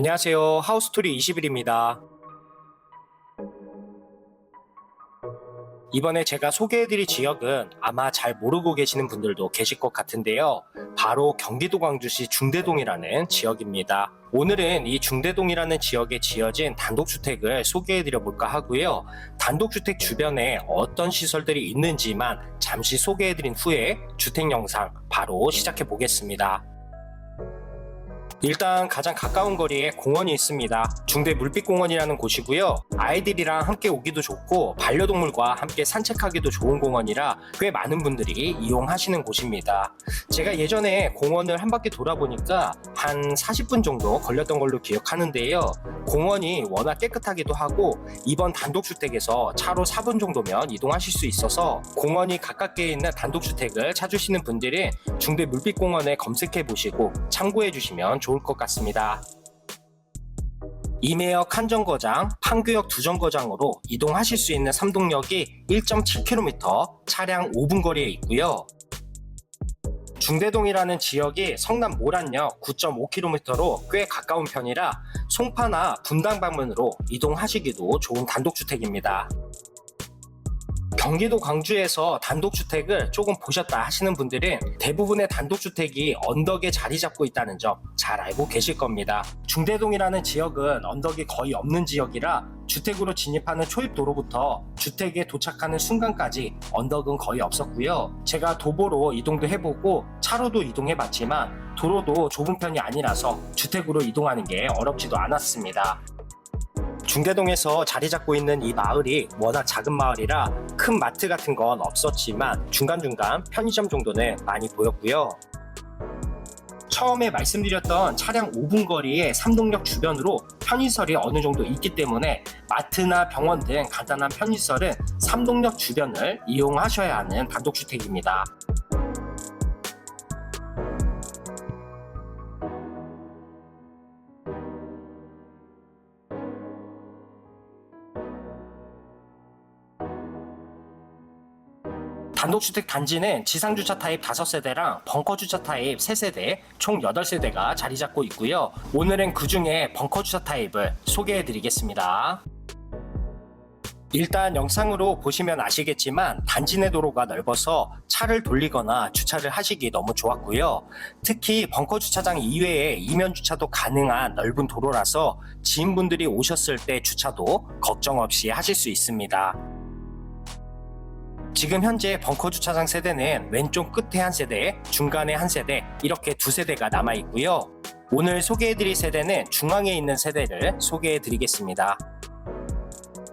안녕하세요. 하우스토리 21입니다. 이번에 제가 소개해드릴 지역은 아마 잘 모르고 계시는 분들도 계실 것 같은데요. 바로 경기도 광주시 중대동이라는 지역입니다. 오늘은 이 중대동이라는 지역에 지어진 단독주택을 소개해드려 볼까 하고요. 단독주택 주변에 어떤 시설들이 있는지만 잠시 소개해드린 후에 주택 영상 바로 시작해 보겠습니다. 일단 가장 가까운 거리에 공원이 있습니다. 중대 물빛공원이라는 곳이고요. 아이들이랑 함께 오기도 좋고 반려동물과 함께 산책하기도 좋은 공원이라 꽤 많은 분들이 이용하시는 곳입니다. 제가 예전에 공원을 한 바퀴 돌아보니까 한 40분 정도 걸렸던 걸로 기억하는데요. 공원이 워낙 깨끗하기도 하고 이번 단독주택에서 차로 4분 정도면 이동하실 수 있어서 공원이 가깝게 있는 단독주택을 찾으시는 분들은 중대 물빛공원에 검색해 보시고 참고해 주시면 좋을 것 같습니다. 임해역 한 정거장, 판교역 두 정거장으로 이동하실 수 있는 삼동역이 1.7km, 차량 5분 거리에 있고요. 중대동이라는 지역이 성남 모란역 9.5km로 꽤 가까운 편이라 송파나 분당 방면으로 이동하시기도 좋은 단독주택입니다. 경기도 광주에서 단독주택을 조금 보셨다 하시는 분들은 대부분의 단독주택이 언덕에 자리 잡고 있다는 점 잘 알고 계실 겁니다. 중대동이라는 지역은 언덕이 거의 없는 지역이라 주택으로 진입하는 초입도로부터 주택에 도착하는 순간까지 언덕은 거의 없었고요. 제가 도보로 이동도 해보고 차로도 이동해봤지만 도로도 좁은 편이 아니라서 주택으로 이동하는 게 어렵지도 않았습니다. 중대동에서 자리 잡고 있는 이 마을이 워낙 작은 마을이라 큰 마트 같은 건 없었지만 중간중간 편의점 정도는 많이 보였고요. 처음에 말씀드렸던 차량 5분 거리의 삼동역 주변으로 편의시설이 어느 정도 있기 때문에 마트나 병원 등 간단한 편의시설은 삼동역 주변을 이용하셔야 하는 단독주택입니다. 단독주택 단지는 지상주차 타입 5세대랑 벙커주차 타입 3세대, 총 8세대가 자리 잡고 있고요. 오늘은 그 중에 벙커주차 타입을 소개해 드리겠습니다. 일단 영상으로 보시면 아시겠지만 단지 내 도로가 넓어서 차를 돌리거나 주차를 하시기 너무 좋았고요. 특히 벙커 주차장 이외에 이면 주차도 가능한 넓은 도로라서 지인분들이 오셨을 때 주차도 걱정 없이 하실 수 있습니다. 지금 현재 벙커 주차장 세대는 왼쪽 끝에 한 세대, 중간에 한 세대, 이렇게 두 세대가 남아 있고요. 오늘 소개해드릴 세대는 중앙에 있는 세대를 소개해드리겠습니다.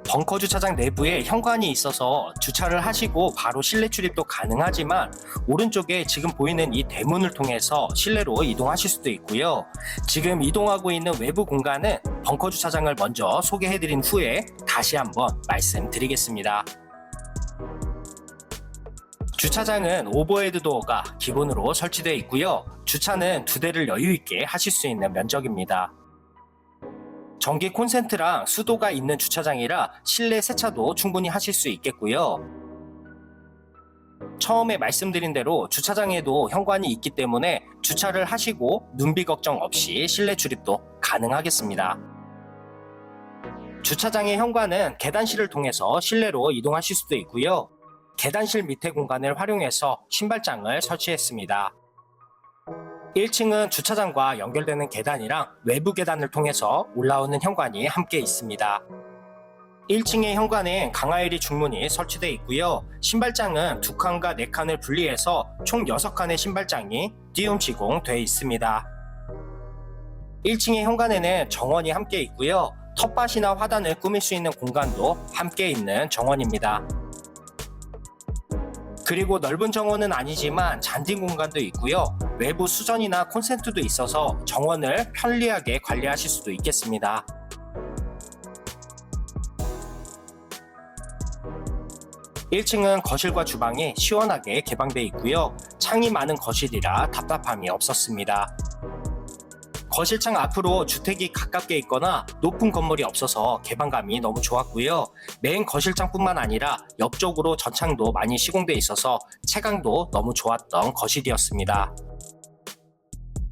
벙커 주차장 내부에 현관이 있어서 주차를 하시고 바로 실내 출입도 가능하지만 오른쪽에 지금 보이는 이 대문을 통해서 실내로 이동하실 수도 있고요. 지금 이동하고 있는 외부 공간은 벙커 주차장을 먼저 소개해드린 후에 다시 한번 말씀드리겠습니다. 주차장은 오버헤드 도어가 기본으로 설치되어 있고요. 주차는 두 대를 여유 있게 하실 수 있는 면적입니다. 전기 콘센트랑 수도가 있는 주차장이라 실내 세차도 충분히 하실 수 있겠고요. 처음에 말씀드린 대로 주차장에도 현관이 있기 때문에 주차를 하시고 눈비 걱정 없이 실내 출입도 가능하겠습니다. 주차장의 현관은 계단실을 통해서 실내로 이동하실 수도 있고요. 계단실 밑에 공간을 활용해서 신발장을 설치했습니다. 1층은 주차장과 연결되는 계단이랑 외부 계단을 통해서 올라오는 현관이 함께 있습니다. 1층의 현관엔 강하일이 중문이 설치되어 있고요. 신발장은 두 칸과 네 칸을 분리해서 총 6칸의 신발장이 띄움 시공되어 있습니다. 1층의 현관에는 정원이 함께 있고요. 텃밭이나 화단을 꾸밀 수 있는 공간도 함께 있는 정원입니다. 그리고 넓은 정원은 아니지만 잔디 공간도 있고요. 외부 수전이나 콘센트도 있어서 정원을 편리하게 관리하실 수도 있겠습니다. (1층은) 거실과 주방이 시원하게 개방되어 있고요 창이 많은 거실이라 답답함이 없었습니다 거실창 앞으로 주택이 가깝게 있거나 높은 건물이 없어서 개방감이 너무 좋았고요. 메인 거실창뿐만 아니라 옆쪽으로 전창도 많이 시공돼 있어서 채광도 너무 좋았던 거실이었습니다.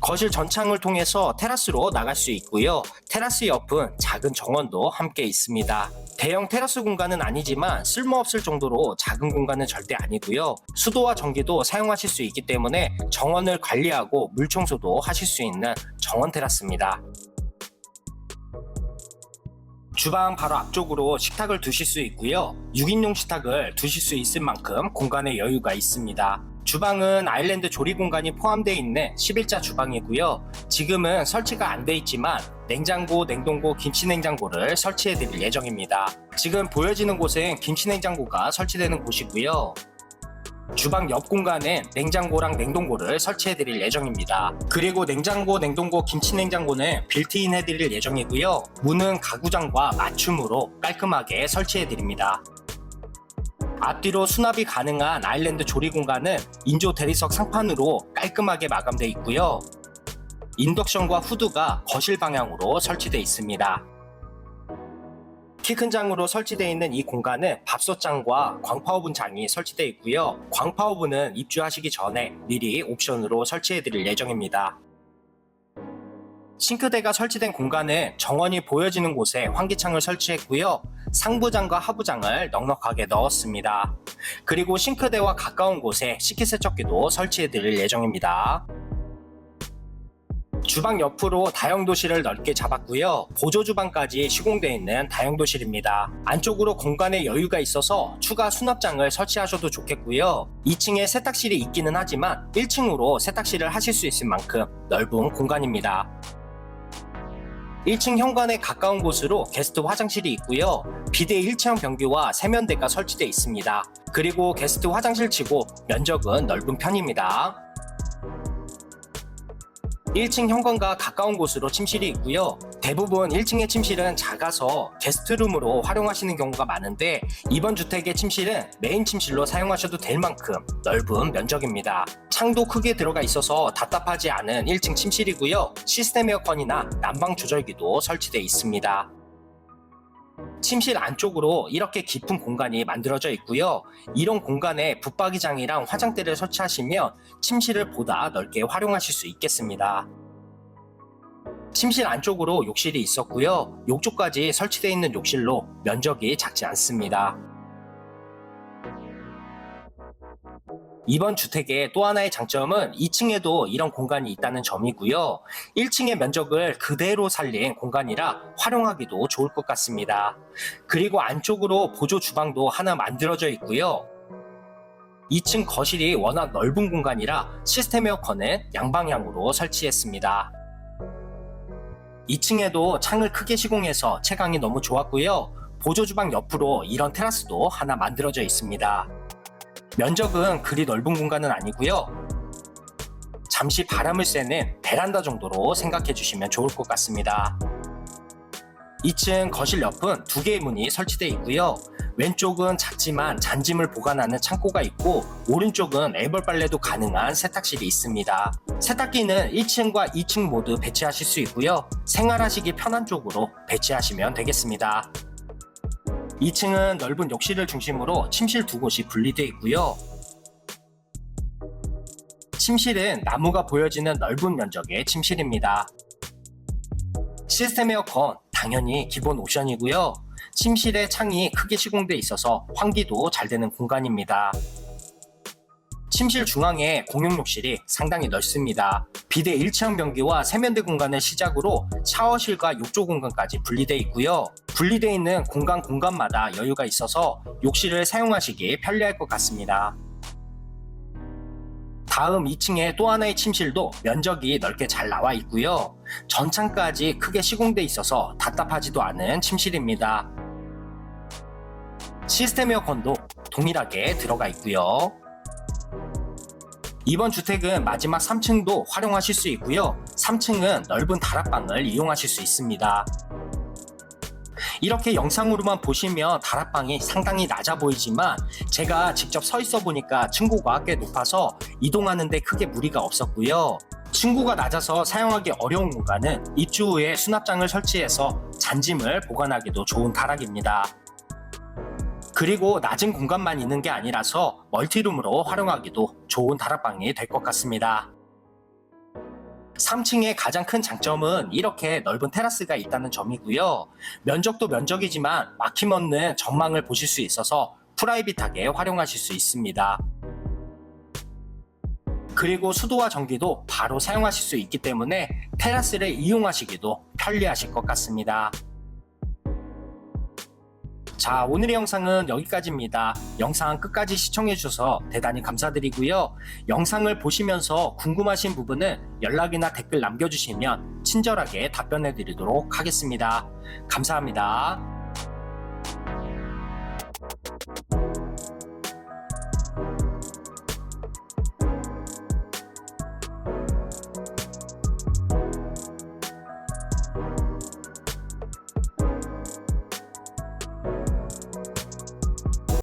거실 전창을 통해서 테라스로 나갈 수 있고요. 테라스 옆은 작은 정원도 함께 있습니다. 대형 테라스 공간은 아니지만 쓸모없을 정도로 작은 공간은 절대 아니고요. 수도와 전기도 사용하실 수 있기 때문에 정원을 관리하고 물 청소도 하실 수 있는 정원 테라스입니다. 주방 바로 앞쪽으로 식탁을 두실 수 있고요. 6인용 식탁을 두실 수 있을 만큼 공간의 여유가 있습니다. 주방은 아일랜드 조리 공간이 포함되어 있는 11자 주방이고요. 지금은 설치가 안 돼 있지만 냉장고, 냉동고, 김치냉장고를 설치해 드릴 예정입니다. 지금 보여지는 곳은 김치냉장고가 설치되는 곳이고요. 주방 옆 공간엔 냉장고랑 냉동고를 설치해 드릴 예정입니다. 그리고 냉장고, 냉동고, 김치냉장고는 빌트인 해 드릴 예정이고요. 문은 가구장과 맞춤으로 깔끔하게 설치해 드립니다. 앞뒤로 수납이 가능한 아일랜드 조리 공간은 인조 대리석 상판으로 깔끔하게 마감되어 있고요. 인덕션과 후드가 거실 방향으로 설치되어 있습니다. 키 큰 장으로 설치되어 있는 이 공간은 밥솥장과 광파오븐 장이 설치되어 있고요. 광파오븐은 입주하시기 전에 미리 옵션으로 설치해 드릴 예정입니다. 싱크대가 설치된 공간은 정원이 보여지는 곳에 환기창을 설치했고요. 상부장과 하부장을 넉넉하게 넣었습니다. 그리고 싱크대와 가까운 곳에 식기세척기도 설치해 드릴 예정입니다. 주방 옆으로 다용도실을 넓게 잡았고요. 보조주방까지 시공되어 있는 다용도실입니다. 안쪽으로 공간에 여유가 있어서 추가 수납장을 설치하셔도 좋겠고요. 2층에 세탁실이 있기는 하지만 1층으로 세탁실을 하실 수 있을 만큼 넓은 공간입니다. 1층 현관에 가까운 곳으로 게스트 화장실이 있고요. 비대 1체형 변기와 세면대가 설치되어 있습니다. 그리고 게스트 화장실 치고 면적은 넓은 편입니다. 1층 현관과 가까운 곳으로 침실이 있고요. 대부분 1층의 침실은 작아서 게스트룸으로 활용하시는 경우가 많은데 이번 주택의 침실은 메인 침실로 사용하셔도 될 만큼 넓은 면적입니다. 창도 크게 들어가 있어서 답답하지 않은 1층 침실이고요. 시스템 에어컨이나 난방 조절기도 설치되어 있습니다. 침실 안쪽으로 이렇게 깊은 공간이 만들어져 있고요. 이런 공간에 붙박이장이랑 화장대를 설치하시면 침실을 보다 넓게 활용하실 수 있겠습니다. 침실 안쪽으로 욕실이 있었고요. 욕조까지 설치되어 있는 욕실로 면적이 작지 않습니다. 이번 주택의 또 하나의 장점은 2층에도 이런 공간이 있다는 점이고요. 1층의 면적을 그대로 살린 공간이라 활용하기도 좋을 것 같습니다. 그리고 안쪽으로 보조 주방도 하나 만들어져 있고요. 2층 거실이 워낙 넓은 공간이라 시스템 에어컨은 양방향으로 설치했습니다. 2층에도 창을 크게 시공해서 채광이 너무 좋았고요. 보조 주방 옆으로 이런 테라스도 하나 만들어져 있습니다. 면적은 그리 넓은 공간은 아니고요. 잠시 바람을 쐬는 베란다 정도로 생각해 주시면 좋을 것 같습니다. 2층 거실 옆은 두 개의 문이 설치되어 있고요. 왼쪽은 작지만 잔짐을 보관하는 창고가 있고 오른쪽은 애벌 빨래도 가능한 세탁실이 있습니다. 세탁기는 1층과 2층 모두 배치하실 수 있고요. 생활하시기 편한 쪽으로 배치하시면 되겠습니다. 2층은 넓은 욕실을 중심으로 침실 두 곳이 분리되어 있고요. 침실은 나무가 보여지는 넓은 면적의 침실입니다. 시스템 에어컨 당연히 기본 옵션이고요. 침실에 창이 크게 시공되어 있어서 환기도 잘 되는 공간입니다. 침실 중앙에 공용 욕실이 상당히 넓습니다. 비대 1층 변기와 세면대 공간을 시작으로 샤워실과 욕조 공간까지 분리되어 있고요. 분리되어 있는 공간 공간마다 여유가 있어서 욕실을 사용하시기 편리할 것 같습니다. 다음 2층에 또 하나의 침실도 면적이 넓게 잘 나와 있고요. 전창까지 크게 시공돼 있어서 답답하지도 않은 침실입니다. 시스템 에어컨도 동일하게 들어가 있고요. 이번 주택은 마지막 3층도 활용하실 수 있고요. 3층은 넓은 다락방을 이용하실 수 있습니다. 이렇게 영상으로만 보시면 다락방이 상당히 낮아 보이지만 제가 직접 서 있어 보니까 층고가 꽤 높아서 이동하는데 크게 무리가 없었고요. 층고가 낮아서 사용하기 어려운 공간은 입주 후에 수납장을 설치해서 잔짐을 보관하기도 좋은 다락입니다. 그리고 낮은 공간만 있는 게 아니라서 멀티룸으로 활용하기도 좋은 다락방이 될 것 같습니다. 3층의 가장 큰 장점은 이렇게 넓은 테라스가 있다는 점이고요. 면적도 면적이지만 막힘없는 전망을 보실 수 있어서 프라이빗하게 활용하실 수 있습니다. 그리고 수도와 전기도 바로 사용하실 수 있기 때문에 테라스를 이용하시기도 편리하실 것 같습니다. 자, 오늘의 영상은 여기까지입니다. 영상 끝까지 시청해주셔서 대단히 감사드리고요. 영상을 보시면서 궁금하신 부분은 연락이나 댓글 남겨주시면 친절하게 답변해드리도록 하겠습니다. 감사합니다.